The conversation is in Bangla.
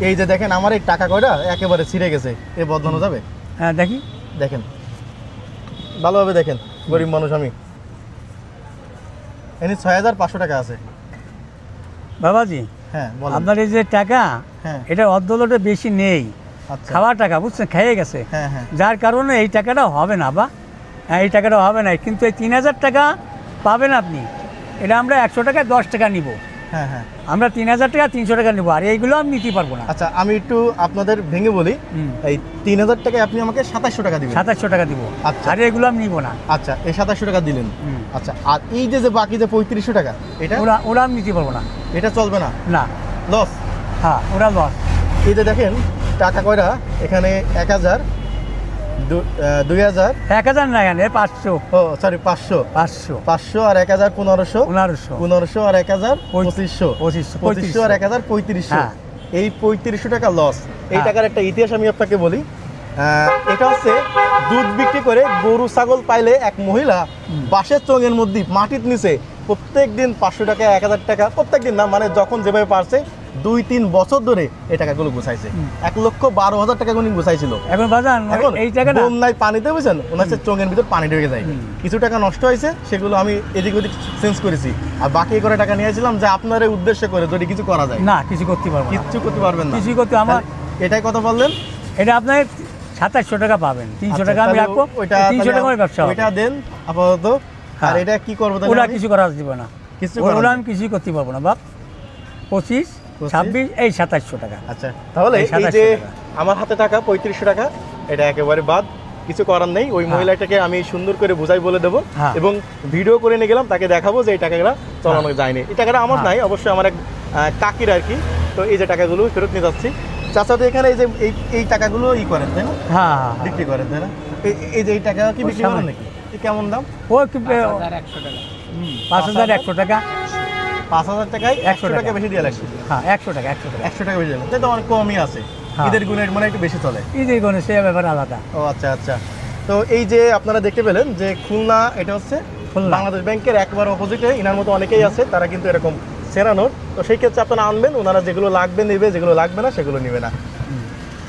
এই যে দেখেন আমার এই টাকা কয়টা? একেবারে ছিঁড়ে গেছে। এ বদলানো যাবে? হ্যাঁ দেখি। দেখেন। ভালোভাবে দেখেন গরিব মানুষ আমি। এনে ছয় হাজার পাঁচশো টাকা আছে। বাবাজি হ্যাঁ বলেন। আপনার এই যে টাকা হ্যাঁ। এটা অর্ধলোটে বেশি নেই। আচ্ছা। খাওয়ার টাকা বুঝছেন? খেয়ে গেছে। হ্যাঁ হ্যাঁ। যার কারণে এই টাকাটা হবে না বা? হ্যাঁ এই টাকাটা হবে না। কিন্তু এই তিন হাজার টাকা পাবেন আপনি। এটা আমরা একশো টাকায় দশ টাকা নিব। হ্যাঁ হ্যাঁ। আমরা তিন হাজার টাকা তিনশো টাকা নিব। আর এইগুলো আমি নিতে পারব না। আচ্ছা আমি একটু আপনাদের ভেঙে বলি। এই তিন হাজার টাকায় আপনি আমাকে সাতাশশো টাকা দিবেন। সাতাশশো টাকা দিব। আচ্ছা। আর এগুলো আমি নিব না। আচ্ছা এই সাতাশশো টাকা দিলেন। আচ্ছা আর এই যে যে বাকি যে পঁয়ত্রিশশো টাকা এটা? ওরা ওরা আমি নিতে পারব না। এটা চলবে না? না। লস হ্যাঁ ওরা লস এই যে দেখেন টাকা কয়টা এখানে এক হাজার। দুই হাজার? এক হাজার না এখানে পাঁচশো। ও সরি পাঁচশো। পাঁচশো। পাঁচশো আর এক হাজার পনেরোশো। পনেরোশো। পনেরোশো আর এক হাজার পঁচিশশো। পঁচিশশো, পঁচিশশো আর এক হাজার পঁয়ত্রিশশো। হ্যাঁ। এই পঁয়ত্রিশশো টাকা লস এই হ্যাঁ। টাকার একটা ইতিহাস আমি আপনাকে বলি। এটা হচ্ছে দুধ বিক্রি করে গরু ছাগল পাইলে এক মহিলা বাঁশের চোঙের মধ্যে মাটির নিচে প্রত্যেক দিন পাঁচশো টাকা এক হাজার টাকা প্রত্যেক দিন না মানে যখন যেভাবে পারছে দুই তিন বছর ধরে এই টাকাগুলো গুছাইছে। এক লক্ষ বারো হাজার টাকা উনি গুছাইছিল। এখন বাজান এখন এই টাকাটা বন্যায় পানিতে বুঝছেন? ওনার হচ্ছে চোঙের ভিতর পানি ঢুকে যায়। কিছু টাকা নষ্ট হয়েছে সেগুলো আমি এদিক ওদিক চেঞ্জ করেছি। আর বাকি করে টাকা নিয়েছিলাম যে আপনার এই উদ্দেশ্য করে যদি কিছু করা যায়। না কিছু করতে পারব না। কিচ্ছু করতে পারবেন না। কিছু করতে আমার এটাই কথা বললেন। এটা আপনার সাতাশশো টাকা পাবেন। তিনশো আচ্ছা, টাকা আমি রাখব। ওইটা তিনশো টাকা ব্যবসা ওইটা দেন আপাতত। আর হ্যাঁ। এটা কি করব ওরা কিছু করা দিবে না। কিছু ওরা আমি কিছুই করতে পারব না বাপ। পঁচিশ? ছাব্বিশ এই সাতাশশো টাকা। আচ্ছা তাহলে এই এই 2700 যে আমার হাতে টাকা পঁয়ত্রিশশো টাকা এটা একেবারে বাদ কিছু করার নেই। ওই হ্যাঁ। মহিলাটাকে আমি সুন্দর করে বুঝাই বলে দেবো হ্যাঁ। এবং ভিডিও করে নিয়ে গেলাম তাকে দেখাবো যে এই টাকাগুলো চলানো যায়নি। এই টাকাটা আমার হ্যাঁ। নাই অবশ্যই আমার এক আহ, কাকির আর কি। তো এই যে টাকাগুলো ফেরত নিয়ে যাচ্ছি। চাচা তো এখানে এই যে এই এই টাকাগুলো ই করেন তাই না? হ্যাঁ হ্যাঁ, হ্যাঁ। বিক্রি করেন তাই না? এই- যে এই টাকা কি বিক্রি করেন নাকি? কেমন দাম? ও কি হুম, পাঁচ হাজার একশো টাকা। পাঁচ হাজার টাকায় একশো টাকা। বেশি দিয়ে লাগছে হ্যাঁ একশো টাকা একশো টাকা। একশো টাকা বেশি দিলাম তাই তো অনেক কমই আছে। হ্যাঁ। ঈদের গুণের মানে একটু বেশি চলে। ঈদের গুণের সে ব্যাপার আলাদা। ও আচ্ছা আচ্ছা। তো এই যে আপনারা দেখতে পেলেন যে খুলনা এটা হচ্ছে বাংলাদেশ ব্যাংকের একবার অপোজিটে ইনার মতো অনেকেই আছে তারা কিন্তু এরকম সেরানোর তো সেই ক্ষেত্রে আপনারা আনবেন ওনারা যেগুলো লাগবে নেবে যেগুলো লাগবে না সেগুলো নেবে না।